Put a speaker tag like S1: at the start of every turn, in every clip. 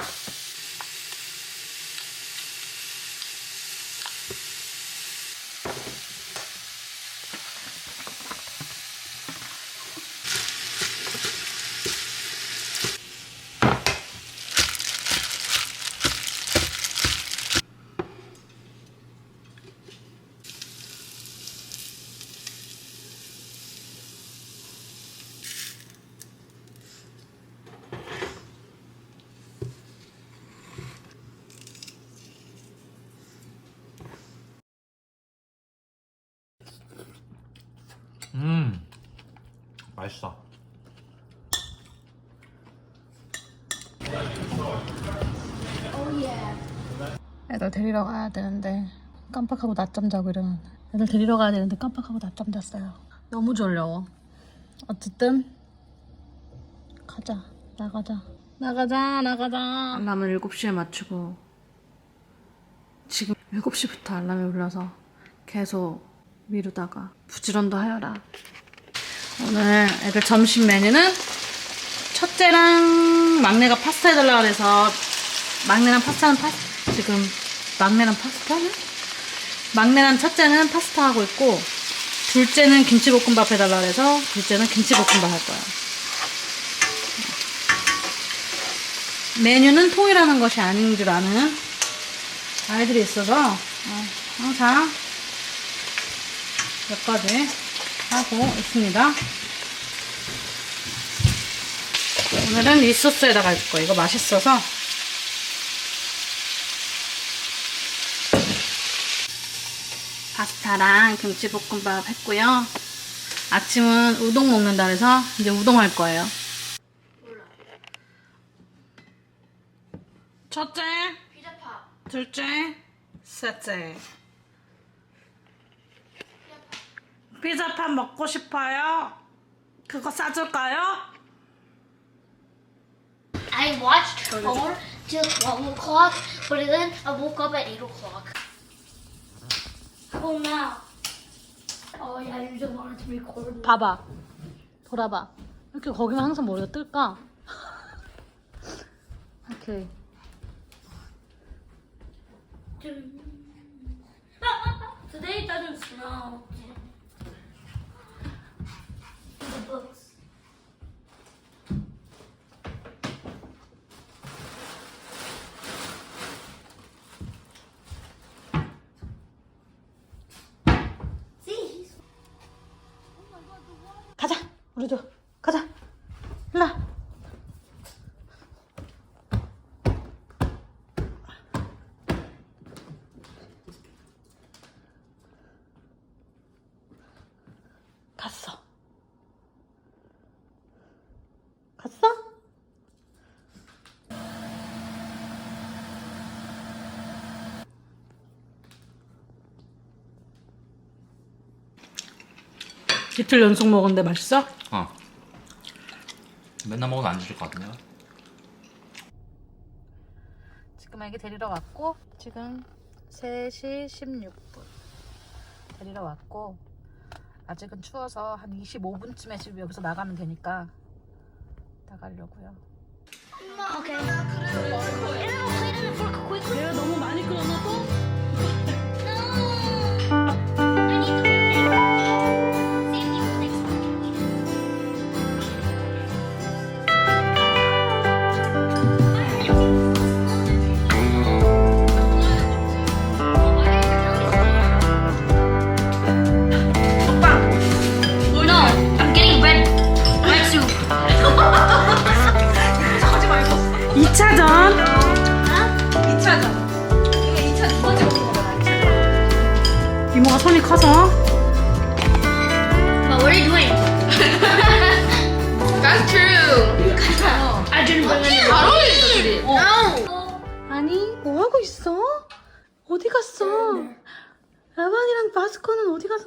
S1: you 음 맛있어
S2: 애들 데리러 가야 되는데 깜빡하고 낮잠 자고 일어났네. 애들 데리러 가야 되는데 깜빡하고 낮잠 잤어요. 너무 졸려. 어쨌든 가자. 나가자. 나가자. 나가자. 알람을 7시에 맞추고 지금 7시부터 알람이 울려서 계속 미루다가 부지런도 하여라. 오늘 애들 점심 메뉴는 첫째랑 막내가 파스타 해달라 그래서 막내랑 파스타는 파 지금 막내랑 파스타는? 막내랑 첫째는 파스타 하고 있고 둘째는 김치볶음밥 해달라 그래서 둘째는 김치볶음밥 할 거야. 메뉴는 통일하는 것이 아닌 줄 아는 아이들이 있어서 어, 항상 몇 가지 하고 있습니다. 오늘은 이 소스에다가 할 거예요. 이거 맛있어서 파스타랑 김치볶음밥 했고요. 아침은 우동 먹는다 그래서 이제 우동 할 거예요. 첫째. 둘째, 셋째. 피자밥 먹고 싶어요? 그거 싸줄까요?
S3: I watched Thor till 12 o'clock, but then I woke up at 8 o'clock. About now? Oh yeah, you just wanted to record. me.
S2: 봐봐. 돌아봐. 이렇게 거기만 항상 머리가 뜰까? 오케이.
S3: Today it doesn't snow.
S2: 우리도 가자. 일로 와. 갔어. 갔어? 이틀 연속 먹었는데 맛있어?
S1: 어 맨날 먹어도 안 주실 것 같은데요?
S2: 지금 애기 데리러 왔고 지금 3시 16분 데리러 왔고 아직은 추워서 한 25분쯤에 지금 여기서 나가면 되니까 나가려고요
S3: okay. And then I'll play them for quickly.
S2: 내가 너무 많이 끌어놔 또? 커서
S3: But what are you doing?
S4: That's true.
S3: I didn't bring any.
S4: 잘 어울린다 둘이.
S3: No.
S2: 아니 뭐 하고 있어? 어디 갔어? 라반이랑 마스코는 어디 갔어?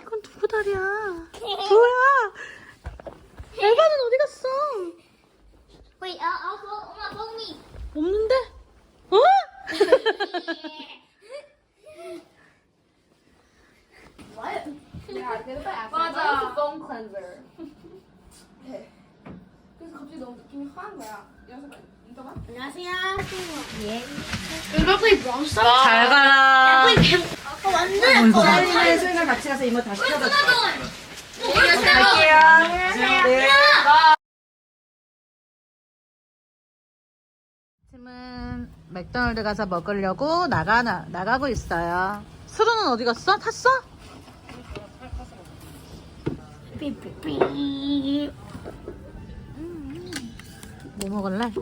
S2: 이건 누구 다리야? 뭐야? 에바는 어디 갔어?
S3: Wait, I'll, I'll follow, Oma, follow me.
S2: 없는데? 어?
S4: 맞아.
S5: 폼 클렌저. 네. 그래서 갑자기 너무 느낌이 화한 거야.
S3: 안녕하세요. 예.
S2: 잘 가라.
S3: 어, 완전 예뻐.
S6: 소연이랑 소연이랑 같이 가서 이모 다시 켜줘.
S3: 안녕하세요.
S2: 아침은 맥도날드 가서 먹으려고 나가 나가고 있어요. 수루는 어디 갔어? 탔어?
S3: 삐삐삐.
S2: 뭐 먹을래?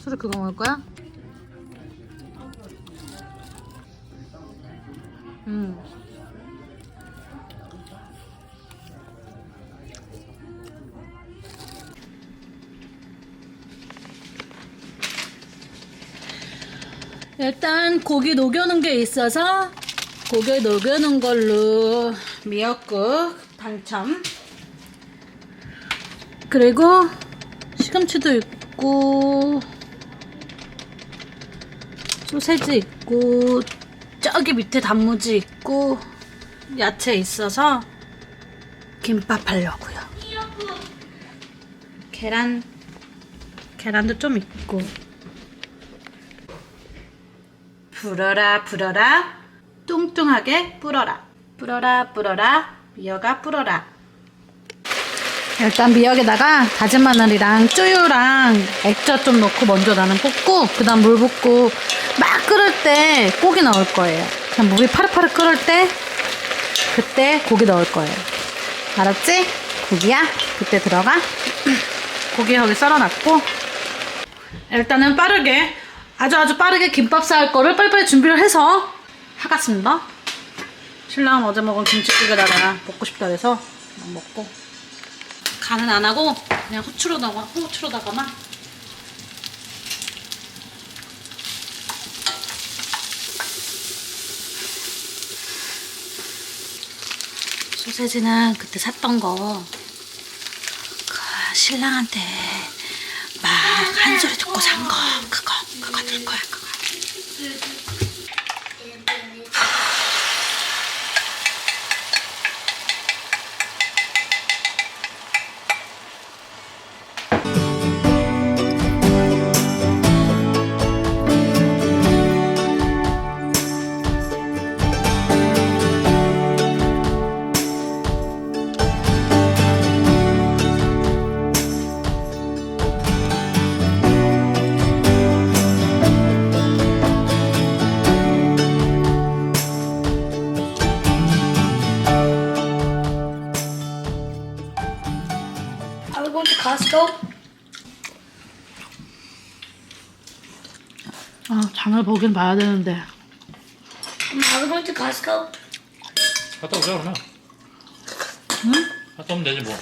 S2: 수루 그거 먹을 거야? 음. 일단 고기 녹여놓은 게 있어서 고기 녹여놓은 걸로 미역국 당첨. 그리고 시금치도 있고 소세지 있고 저기 밑에 단무지 있고 야채 있어서 김밥 하려고요. 계란 계란도 좀 있고. 불어라 불어라 뚱뚱하게 불어라. 불어라 불어라. 미역아 불어라. 일단 미역에다가 다진 마늘이랑 쭈유랑 액젓 좀 넣고 먼저 나는 볶고 그 다음 물 붓고 막 끓을 때 고기 넣을 거예요. 그냥 물이 파릇파릇 끓을 때 그때 고기 넣을 거예요. 알았지? 고기야? 그때 들어가. 고기 여기 썰어놨고. 일단은 빠르게 아주 아주 빠르게 김밥 싸할 거를 빨리빨리 준비를 해서 하겠습니다. 신랑은 어제 먹은 김치찌개다가 먹고 싶다 해서 먹고. 간은 안 하고 그냥 후추로다가 후추로다가만. 소세지는 그때 샀던 거. 그 신랑한테 막 한 소리 듣고 산 거. 그거 그거 들 거야 그거 아 장을 보긴 봐야 되는데
S3: Are we going to Costco?
S1: 갔다 오자 그러면.
S2: 응?
S1: 갔다 오면 되지 뭐.